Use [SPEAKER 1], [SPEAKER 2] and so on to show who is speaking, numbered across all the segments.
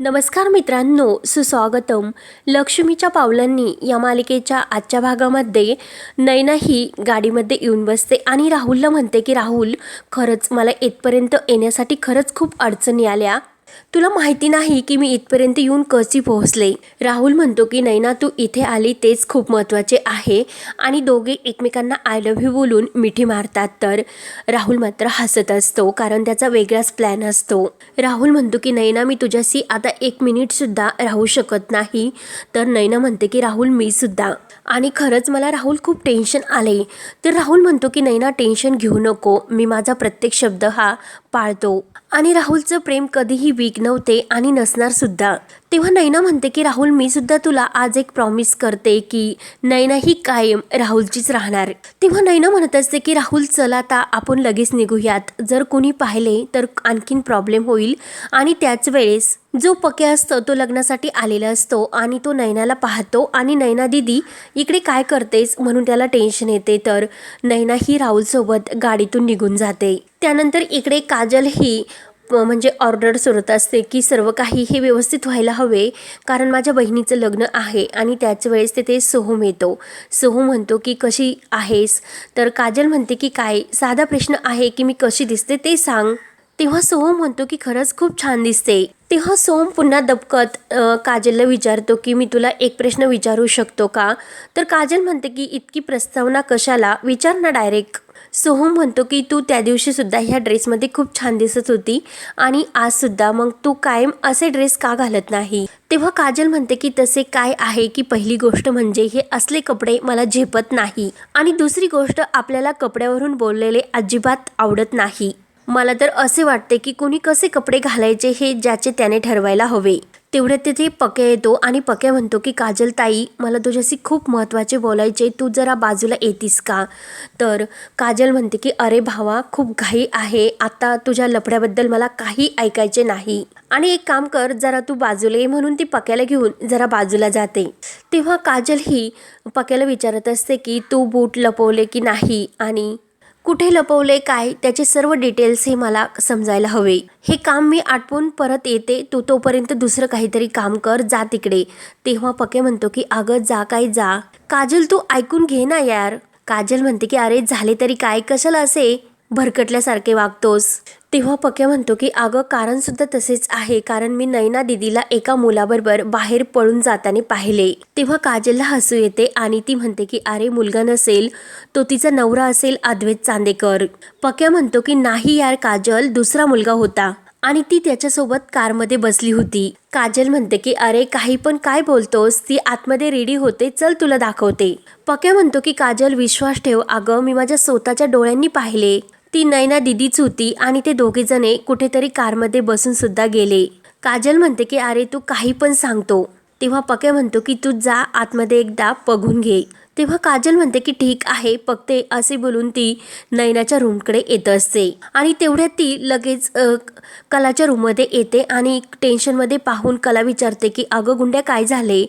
[SPEAKER 1] नमस्कार मित्रांनो सुस्वागतम. लक्ष्मीच्या पावलांनी या मालिकेच्या आजच्या भागामध्ये नैना ही गाडीमध्ये येऊन बसते आणि राहुलला म्हणते की राहुल खरंच मला येथपर्यंत येण्यासाठी खरंच खूप अडचणी आल्या. तुला माहिती नाही की मी इथपर्यंत येऊन कशी पोहोचले? राहुल म्हणतो की नैना तू इथे आली तेच खूप महत्त्वाचे आहे आणि दोघे एकमेकांना आय लव्ह यू बोलून मिठी मारतात तर. राहुल मात्र हसत असतो कारण त्याचा वेगळाच प्लॅन असतो. राहुल म्हणतो की नैना मी तुझ्याशी आता एक मिनिटसुद्धा राहू शकत नाही. तर नैना म्हणते की राहुल मी सुद्धा. आणि खरंच मला राहुल खूप टेन्शन आले तर राहुल म्हणतो की नैना टेन्शन घेऊ नको. मी माझा प्रत्येक शब्द हा पाळतो. आणि राहुलचं प्रेम कधीही वीक नव्हते आणि नसणार सुद्धा. तेव्हा नैना म्हणते की राहुल मी सुद्धा तुला आज एक प्रॉमिस करते की नैना ही कायम राहुलचीच राहणार. तेव्हा नैना म्हणत असते की राहुल चला आता आपण लगेच निघूयात. जर कोणी पाहिले तर आणखीन प्रॉब्लेम होईल. आणि त्याच वेळेस जो पके असतो तो लग्नासाठी आलेला असतो आणि तो नैनाला पाहतो आणि नैना दिदी इकडे काय करतेस? म्हणून त्याला टेन्शन येते. तर नैना ही राहुलसोबत गाडीतून निघून जाते. त्यानंतर इकडे काजल ही म्हणजे ऑर्डर सुरत असते की सर्व काही हे व्यवस्थित व्हायला हवे कारण माझ्या बहिणीचं लग्न आहे आणि त्याच वेळेस तिथे सोहम येतो. सोहम म्हणतो की कशी आहेस? तर काजल म्हणते की काय? साधा प्रश्न आहे की मी कशी दिसते ते सांग. तेव्हा सोहम म्हणतो की खरंच खूप छान दिसते. तेव्हा सोहम पुन्हा दबकत काजलला विचारतो की मी तुला एक प्रश्न विचारू शकतो का? तर काजल म्हणते की इतकी प्रस्तावना कशाला? विचार ना डायरेक्ट. सोहम म्हणतो की तू त्या दिवशी सुद्धा ह्या ड्रेसमध्ये खूप छान दिसत होती आणि आज सुद्धा मग तू कायम असे ड्रेस का घालत नाही? तेव्हा काजल म्हणते की तसे काय आहे की पहिली गोष्ट म्हणजे हे असले कपडे मला झेपत नाही आणि दुसरी गोष्ट आपल्याला कपड्यावरून बोललेले अजिबात आवडत नाही. मला तर असे वाटते की कोणी कसे कपडे घालायचे हे ज्याचे त्याने ठरवायला हवे. तेवढ्यात तिथे पक्या येतो आणि पक्या म्हणतो की काजल ताई मला तुझ्याशी खूप महत्त्वाचे बोलायचे तू जरा बाजूला येतीस का? तर काजल म्हणते की अरे भावा खूप घाई आहे. आता तुझ्या लफड्याबद्दल मला काही ऐकायचे नाही. आणि एक काम कर जरा तू बाजूला ये म्हणून ती पक्याला घेऊन जरा बाजूला जाते. तेव्हा काजल ही पक्याला विचारत असते की तू बूट लपवले की नाही? आणि कुठे लपवले काय त्याचे सर्व डिटेल्स हे मला समजायला हवे. हे काम मी आटपून परत येते तू तोपर्यंत दुसरं काहीतरी काम कर जा तिकडे. तेव्हा पके म्हणतो की अगं जा काय जा. काजल तू ऐकून घे ना यार. काजल म्हणते की अरे झाले तरी काय कशाला असे? भरकटल्यासारखे वागतोस. तेव्हा पक्या म्हणतो की अगं कारण सुद्धा तसेच आहे. कारण मी नैना दिदीला एका मुलाबरोबर बाहेर पळून जाताना पाहिले. तेव्हा काजलला हसू येते आणि ती म्हणते की अरे मुलगा नसेल तो तिचा नवरा असेल अद्वैत चांदेकर. पक्या म्हणतो की नाही यार काजल दुसरा मुलगा होता. आणि ती त्याच्यासोबत कारमध्ये बसली होती. काजल म्हणते की अरे काही पण काय बोलतोस ती आतमध्ये रेडी होते चल तुला दाखवते. पक्या म्हणतो की काजल विश्वास ठेव. अगं मी माझ्या स्वतःच्या डोळ्यांनी पाहिले. ती नैना दिदीच होती आणि ते दोघे जणे कुठेतरी कारमध्ये बसून सुद्धा गेले. काजल म्हणते की अरे तू काही पण सांगतो. तेव्हा पक्या म्हणतो की तू जा आतमध्ये एकदा बघून घे. तेव्हा काजल म्हणते की ठीक आहे बघते असे बोलून ती नैनाच्या रूमकडे येत असते. आणि तेवढ्यात ती लगेच कलाच्या रूममध्ये येते आणि टेन्शनमध्ये पाहून कला विचारते की अगं गुंड्या काय झाले?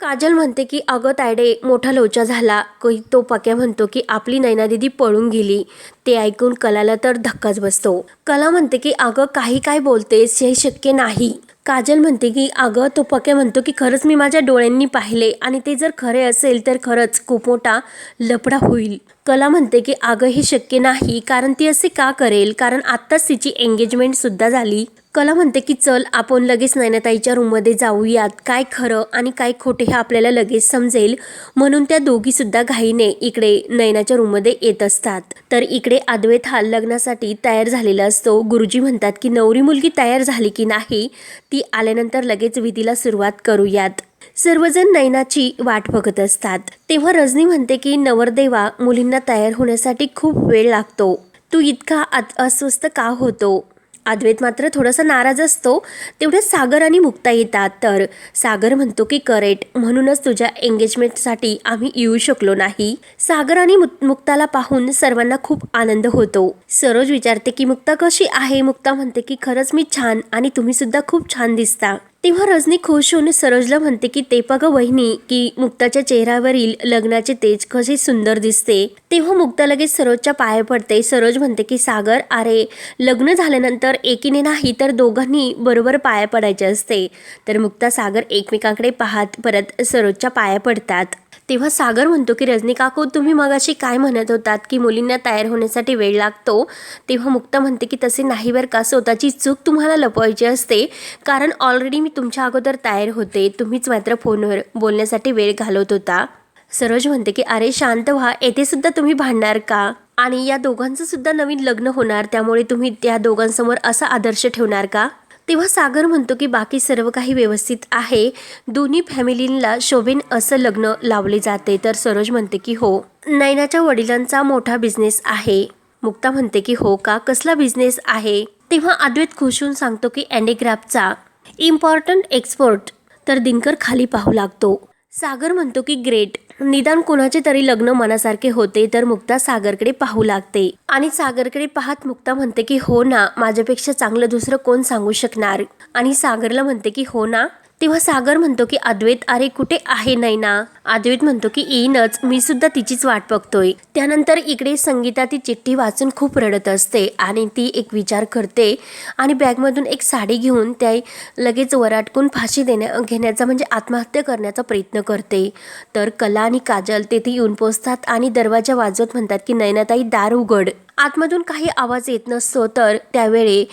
[SPEAKER 1] काजल म्हणते की अगं तायडे मोठा लोचा झाला. कोई तो पक्या म्हणतो की आपली नैना दिदी पळून गेली. ते ऐकून कलाला तर धक्काच बसतो. कला म्हणते की अगं काही काय बोलतेस हे शक्य नाही. काजल म्हणते की अगं तो पक्या म्हणतो की खरंच मी माझ्या डोळ्यांनी पाहिले आणि ते जर खरे असेल तर खरंच खूप मोठा लफडा होईल. कला म्हणते की अगं हे शक्य नाही कारण ती असे का करेल? कारण आत्ताच तिची एंगेजमेंट सुद्धा झाली. कला म्हणते की चल आपण लगेच नैनाताईच्या रूममध्ये जाऊयात. काय खरं आणि काय खोटे हे आपल्याला लगेच समजेल. म्हणून त्या दोघीसुद्धा घाईने इकडे नैनाच्या रूममध्ये येत असतात. तर इकडे अद्वैत हा लग्नासाठी तयार झालेला असतो. गुरुजी म्हणतात की नवरी मुलगी तयार झाली की नाही ती आल्यानंतर लगेच विधीला सुरुवात करूयात. सर्वजण नैनाची वाट बघत असतात. तेव्हा रजनी म्हणते की नवरदेवा मुलींना तयार होण्यासाठी खूप वेळ लागतो. तू इतका अस्वस्थ का होतो? अद्वैत मात्र थोडासा नाराज असतो. तेवढ्यात सागर आणि मुक्ता येतात. तर सागर म्हणतो की करेक्ट म्हणूनच तुझ्या एंगेजमेंटसाठी आम्ही येऊ शकलो नाही. सागर आणि मुक्ताला पाहून सर्वांना खूप आनंद होतो. सरोज विचारते की मुक्ता कशी आहे? मुक्ता म्हणते की खरंच मी छान आणि तुम्ही सुद्धा खूप छान दिसता. तेव्हा रजनी खुश होऊन सरोजला म्हणते की ते पग वहिनी की मुक्ताच्या चेहऱ्यावरील लग्नाचे तेज कसे सुंदर दिसते. तेव्हा मुक्ता लगेच सरोजच्या पाया पडते. सरोज म्हणते की सागर अरे लग्न झाल्यानंतर एकीने नाही तर दोघांनी बरोबर पाया पडायचे असते. तर मुक्ता सागर एकमेकांकडे पाहत परत सरोजच्या पाया पडतात. तेव्हा सागर म्हणतो की रजनी काकू तुम्ही मगाशी काय म्हणत होतात की मुलींना तयार होण्यासाठी वेळ लागतो? तेव्हा मुक्ता म्हणते की तसे नाही बरं का स्वतःची चूक तुम्हाला लपवायची असते. कारण ऑलरेडी मी तुमच्या अगोदर तयार होते. तुम्हीच मात्र फोनवर बोलण्यासाठी वेळ घालवत होता. सरोज म्हणते की अरे शांत व्हा. येथे सुद्धा तुम्ही भांडणार का? आणि या दोघांचं सुद्धा नवीन लग्न होणार. त्यामुळे तुम्ही त्या दोघांसमोर असा आदर्श ठेवणार का? तेव्हा सागर म्हणतो की बाकी सर्व काही व्यवस्थित आहे. दोन्ही फॅमिलींना शोभेन असं लग्न लावले जाते. तर सरोज म्हणते की हो. नैनाच्या वडिलांचा मोठा बिझनेस आहे. मुक्ता म्हणते की हो का? कसला बिझनेस आहे? तेव्हा अद्वैत खुश होऊन सांगतो की अँडीक्राफ्टचा इम्पॉर्टंट एक्सपोर्ट तर दिनकर खाली पाहू लागतो. सागर म्हणतो की ग्रेट. निदान कोणाचे तरी लग्न मनासारखे होते तर मुक्ता सागरकडे पाहू लागते. आणि सागरकडे पाहत मुक्ता म्हणते की हो ना माझ्यापेक्षा चांगलं दुसरं कोण सांगू शकणार? आणि सागरला म्हणते की हो ना तेव्हा सागर म्हणतो की अद्वैत अरे कुठे आहे नैना? अद्वैत म्हणतो की येईनच मी सुद्धा तिचीच वाट बघतोय. त्यानंतर इकडे संगीता ती चिठ्ठी वाचून खूप रडत असते आणि ती एक विचार करते आणि बॅगमधून एक साडी घेऊन त्या लगेच वराटकून फाशी देण्या घेण्याचा म्हणजे आत्महत्या करण्याचा प्रयत्न करते. तर कला आणि काजल तेथे येऊन पोचतात आणि दरवाजा वाजवत म्हणतात की नयनाताई दार उघड. आतमधून काही आवाज येत नसतो तर त्यावेळी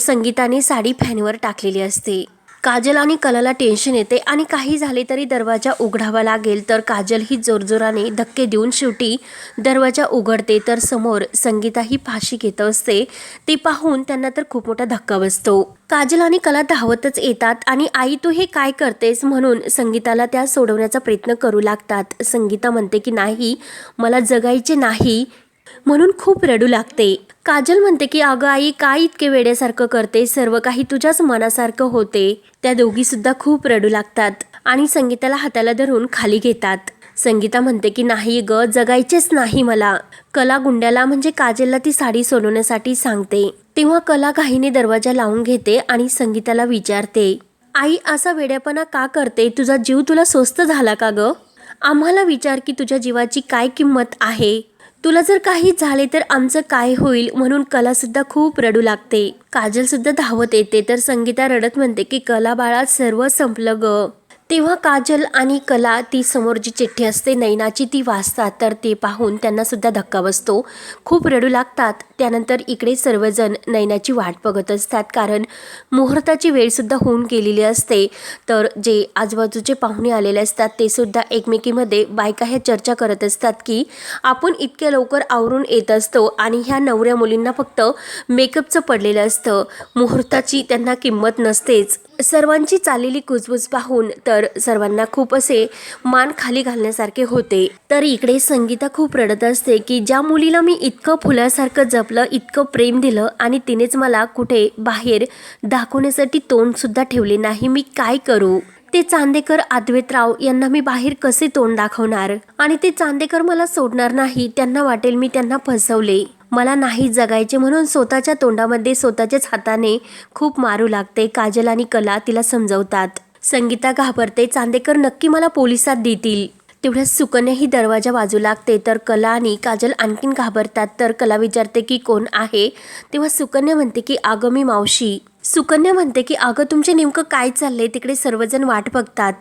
[SPEAKER 1] संगीताने साडी फॅनवर टाकलेली असते. काजल आणि कलाला टेन्शन येते आणि काही झाले तरी दरवाजा उघडावा लागेल. तर काजल ही जोरजोराने धक्के देऊन शेवटी दरवाजा उघडते. तर समोर संगीता ही फाशी घेत असते. ते पाहून त्यांना तर खूप मोठा धक्का बसतो. काजल आणि कला धावतच येतात आणि आई तू हे काय करतेस? म्हणून संगीताला त्या सोडवण्याचा प्रयत्न करू लागतात. संगीता म्हणते की नाही मला जगायचे नाही. म्हणून खूप रडू लागते. काजल म्हणते की अगं आई काय इतके वेड्यासारखं करते? सर्व काही तुझ्याच मनासारखं होते. त्या दोघी सुद्धा खूप रडू लागतात आणि संगीताला हाताला धरून खाली घेतात. संगीता म्हणते की नाही ग जगायचेच नाही मला. कला गुंड्याला म्हणजे काजलला ती साडी सोडवण्यासाठी सांगते. तेव्हा कला काहीने दरवाजा लावून घेते आणि संगीताला विचारते आई असा वेड्यापणा का करते? तुझा जीव तुला स्वस्त झाला का ग? आम्हाला विचार की तुझ्या जीवाची काय किंमत आहे? तुला जर काही झाले तर आमचं काय होईल म्हणून कला सुद्धा खूप रडू लागते. काजल सुद्धा धावत येते तर संगीता रडत म्हणते की कला बाळा सर्व संपलं ग. तेव्हा काजल आणि कला ती समोर जी चिठ्ठी असते नैनाची ती वाचतात तर ते पाहून त्यांनासुद्धा धक्का बसतो. खूप रडू लागतात. त्यानंतर इकडे सर्वजण नैनाची वाट बघत असतात कारण मुहूर्ताची वेळसुद्धा होऊन गेलेली असते. तर जे आजूबाजूचे पाहुणे आलेले असतात ते सुद्धा एकमेकीमध्ये बायका ह्या चर्चा करत असतात की आपण इतक्या लवकर आवरून येत असतो आणि ह्या नवऱ्या मुलींना फक्त मेकअपचं पडलेलं असतं. मुहूर्ताची त्यांना किंमत नसतेच. सर्वांची चाललेली कुजबूज पाहून तर सर्वांना खूप असे मान खाली घालण्यासारखे होते. तर इकडे संगीता खूप रडत असते की ज्या मुलीला मी इतकं फुलासारखं जपलं इतकं प्रेम दिलं आणि तिनेच मला कुठे बाहेर दाखवण्यासाठी तोंडसुद्धा ठेवले नाही मी काय करू? ते चांदेकर आद्वेतराव यांना मी बाहेर कसे तोंड दाखवणार? आणि ते चांदेकर मला सोडणार नाही त्यांना वाटेल मी त्यांना फसवले. मला नाही जगायचे म्हणून स्वतःच्या तोंडामध्ये स्वतःच्याच हाताने खूप मारू लागते काजल आणि कला तिला समजवतात. संगीता घाबरते चांदेकर नक्की मला पोलिसात देतील. तेवढ्यात सुकन्या ही दरवाजा बाजू लागते तर कला आणि काजल आणखीन घाबरतात तर कला विचारते की कोण आहे? तेव्हा सुकन्या म्हणते की अगं मी मावशी. सुकन्या म्हणते की अगं तुमचे नेमकं काय चाललंय? तिकडे सर्वजण वाट बघतात.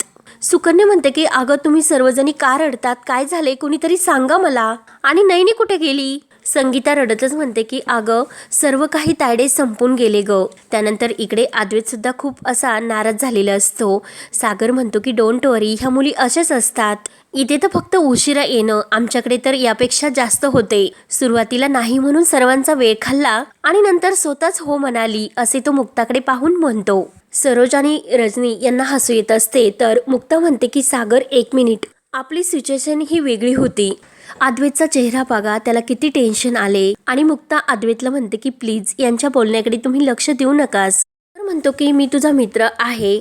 [SPEAKER 1] सुकन्या म्हणते की अगं तुम्ही सर्वजणी का रडतात? काय झाले कोणीतरी सांगा मला. आणि नैनी कुठे गेली? संगीता रडतच म्हणते की अगं सर्व काही तायडे संपून गेले ग. त्यानंतर इकडे आद्वेत सुद्धा खूप असा नाराज झालेला असतो. सागर म्हणतो की डोंट वरी ह्या मुली अशाच असतात. इथे तर फक्त उशिरा येणं आमच्याकडे तर यापेक्षा जास्त होते. सुरुवातीला नाही म्हणून सर्वांचा वेळ खाल्ला आणि नंतर स्वतःच हो म्हणाली असे तो मुक्ताकडे पाहून म्हणतो. सरोज आणि रजनी यांना हसू येत असते तर मुक्ता म्हणते की सागर एक मिनिट. आपली सिच्युएशन ही वेगळी होती. अद्वैतचा चेहरा बघा त्याला किती टेन्शन आले. आणि मुक्ता अद्वैतला म्हणते की प्लीज यांच्या बोलण्याकडे तुम्ही लक्ष देऊ नकास. तर म्हणतो की मी तुझा मित्र आहे.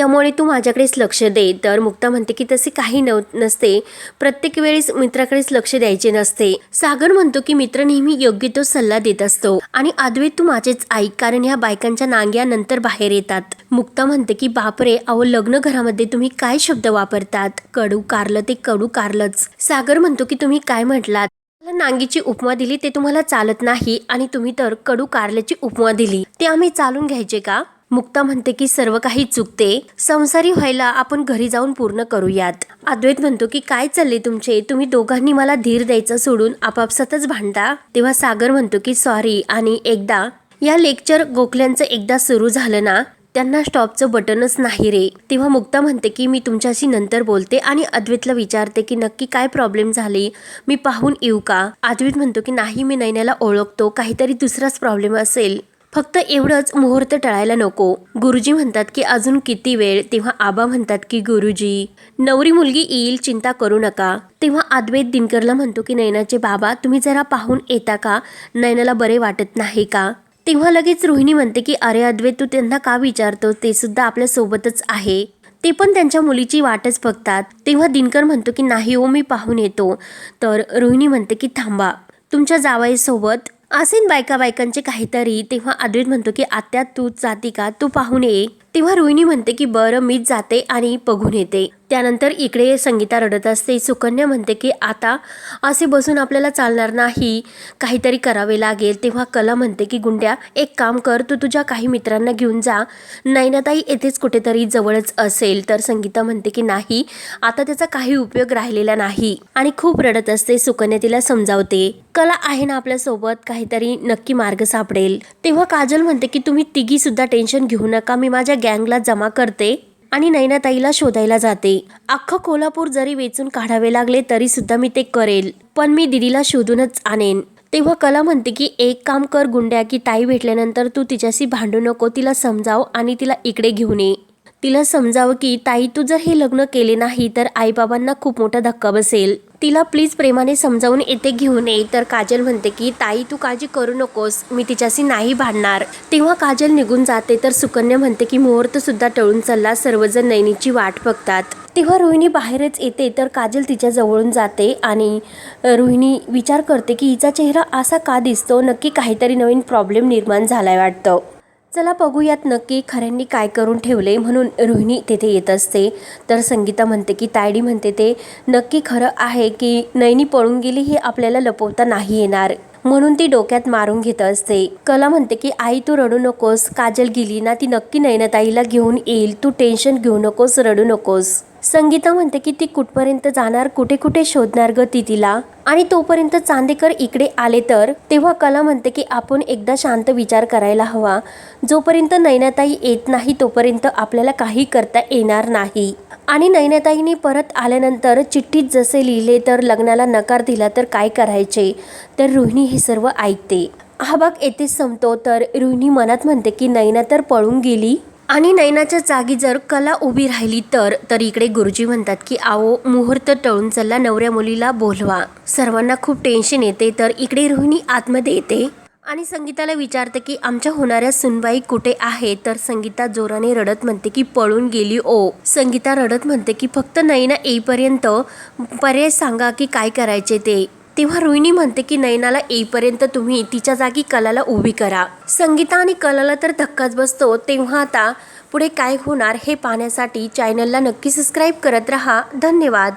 [SPEAKER 1] त्यामुळे तू माझ्याकडेच लक्ष दे. तर मुक्ता म्हणते की तसे काही नव नसते. प्रत्येक वेळेस मित्राकडेच लक्ष द्यायचे नसते. सागर म्हणतो की मित्र नेहमी योग्य तो सल्ला देत असतो. आणि अद्वैत तू माझेच ऐक कारण ह्या बायकांच्या नांग्या नंतर बाहेर येतात. मुक्ता म्हणते की बापरे अहो लग्न घरामध्ये तुम्ही काय शब्द वापरतात? कडू कारलं ते कडू कारलंच. सागर म्हणतो की तुम्ही काय म्हटलात? मला नांगीची उपमा दिली ते तुम्हाला चालत नाही आणि तुम्ही तर कडू कारल्याची उपमा दिली. ते आम्ही चालून घ्यायचे का? मुक्ता म्हणते की सर्व काही चुकते. संसारी व्हायला आपण घरी जाऊन पूर्ण करूयात. अद्वैत म्हणतो की काय चालले तुमचे? तुम्ही दोघांनी मला धीर द्यायचं सोडून आपापसातच भांडता? तेव्हा सागर म्हणतो की सॉरी आणि एकदा या लेक्चर गोखल्यांचं एकदा सुरू झालं ना त्यांना स्टॉपचं बटनच नाही रे. तेव्हा मुक्ता म्हणते की मी तुमच्याशी नंतर बोलते आणि अद्वैतला विचारते की नक्की काय प्रॉब्लेम झाली? मी पाहून येऊ का? अद्वैत म्हणतो की नाही मी नैन्याला ओळखतो. काहीतरी दुसराच प्रॉब्लेम असेल. फक्त एवढंच मुहूर्त टळायला नको. गुरुजी म्हणतात की अजून किती वेळ? तेव्हा आबा म्हणतात की गुरुजी नवरी मुलगी येईल चिंता करू नका. तेव्हा अद्वैत दिनकरला म्हणतो की नैनाचे बाबा तुम्ही जरा पाहून येता का? नैनाला बरे वाटत नाही का? तेव्हा लगेच रोहिणी म्हणते की अरे अद्वैत तू त्यांना का विचारतो ते सुद्धा आपल्या सोबतच आहे. ते पण त्यांच्या मुलीची वाटच बघतात. तेव्हा दिनकर म्हणतो की नाही हो मी पाहून येतो. तर रोहिणी म्हणते की थांबा तुमच्या जावाईसोबत असेन बायका बायकांचे काहीतरी तेव्हा अद्वैत म्हणतो की आत्या तू जाती का? तू पाहून ये. तेव्हा रोहिणी म्हणते की बरं मीच जाते आणि बघून येते. त्यानंतर इकडे संगीता रडत असते. सुकन्या म्हणते की आता असे बसून आपल्याला चालणार नाही. काहीतरी करावे लागेल. तेव्हा कला म्हणते की गुंड्या एक काम कर. तू तुझ्या काही मित्रांना घेऊन जा. नैनाताई येथेच कुठेतरी जवळच असेल. तर संगीता म्हणते की नाही. आता त्याचा काही उपयोग राहिलेला नाही. आणि खूप रडत असते. सुकन्या तिला समजावते. कला आहे ना आपल्यासोबत काहीतरी नक्की मार्ग सापडेल. तेव्हा काजल म्हणते की तुम्ही तिघी सुद्धा टेन्शन घेऊ नका. मी माझ्या गँगला जमा करते आणि नैनाताईला शोधायला जाते. अख्खं कोल्हापूर जरी वेचून काढावे लागले तरी सुद्धा मी ते करेल. पण मी दिदीला शोधूनच आणेन. तेव्हा कला म्हणते की एक काम कर गुंड्या की ताई भेटल्यानंतर तू तिच्याशी भांडू नको तिला समजाव आणि तिला इकडे घेऊन ये. तिला समजावं की ताई तू जर हे लग्न केले नाही तर आईबाबांना खूप मोठा धक्का बसेल. तिला प्लीज प्रेमाने समजावून येथे घेऊन ये. तर काजल म्हणते की ताई तू काळजी करू नकोस. मी तिच्याशी नाही भांडणार. तेव्हा काजल निघून जाते तर सुकन्या म्हणते की मुहूर्त सुद्धा टळून चालला. सर्वजण नैनीची वाट बघतात. तेव्हा रोहिणी बाहेरच येते तर काजल तिच्या जवळून जाते आणि रोहिणी विचार करते की हिचा चेहरा असा का दिसतो? नक्की काहीतरी नवीन प्रॉब्लेम निर्माण झालाय वाटतं. चला बघूयात नक्की खऱ्यांनी काय करून ठेवले म्हणून रोहिणी तेथे येत असते. तर संगीता म्हणते की तायडी म्हणते ते नक्की खरं आहे की नैनी पळून गेली हे आपल्याला लपवता नाही येणार. म्हणून ती डोक्यात मारून घेत असते. कला म्हणते की आई तू रडू नकोस. काजल गेली ना ती नक्की नैनताईला घेऊन येईल. तू टेन्शन घेऊ नकोस रडू नकोस. संगीता म्हणते की ती कुठपर्यंत जाणार कुठे कुठे शोधणार ग ती तिला? आणि तोपर्यंत चांदेकर इकडे आले तर? तेव्हा कला म्हणते की आपण एकदा शांत विचार करायला हवा. जोपर्यंत नैनाताई येत नाही तोपर्यंत आपल्याला काही करता येणार नाही. आणि नैनाताईने परत आल्यानंतर चिठ्ठीत जसे लिहिले तर लग्नाला नकार दिला तर काय करायचे? तर रोहिणी हे सर्व ऐकते. हा भाग येथेच संपतो. तर रोहिणी मनात म्हणते की नैना तर पळून गेली? आणि नयनाच्या जागी जर कला उभी राहिली तर तर इकडे गुरुजी म्हणतात की आओ मुहूर्त टळून चालला नवऱ्या मुलीला बोलवा. सर्वांना खूप टेन्शन येते तर इकडे रोहिणी आतमध्ये येते. आणि संगीताला विचारते की आमच्या होणाऱ्या सुनबाई कुठे आहे? तर संगीता जोराने रडत म्हणते की पळून गेली ओ. संगीता रडत म्हणते की फक्त नयना येईपर्यंत पर्याय सांगा की काय करायचे ते. तेव्हा रोहिणी म्हणते की नयनाला येईपर्यंत तुम्ही तिच्या जागी कलाला उभी करा. संगीता आणि कलाला तर धक्काच बसतो. तेव्हा आता पुढे काय होणार हे पाहण्यासाठी चॅनलला नक्की सबस्क्राईब करत रहा. धन्यवाद.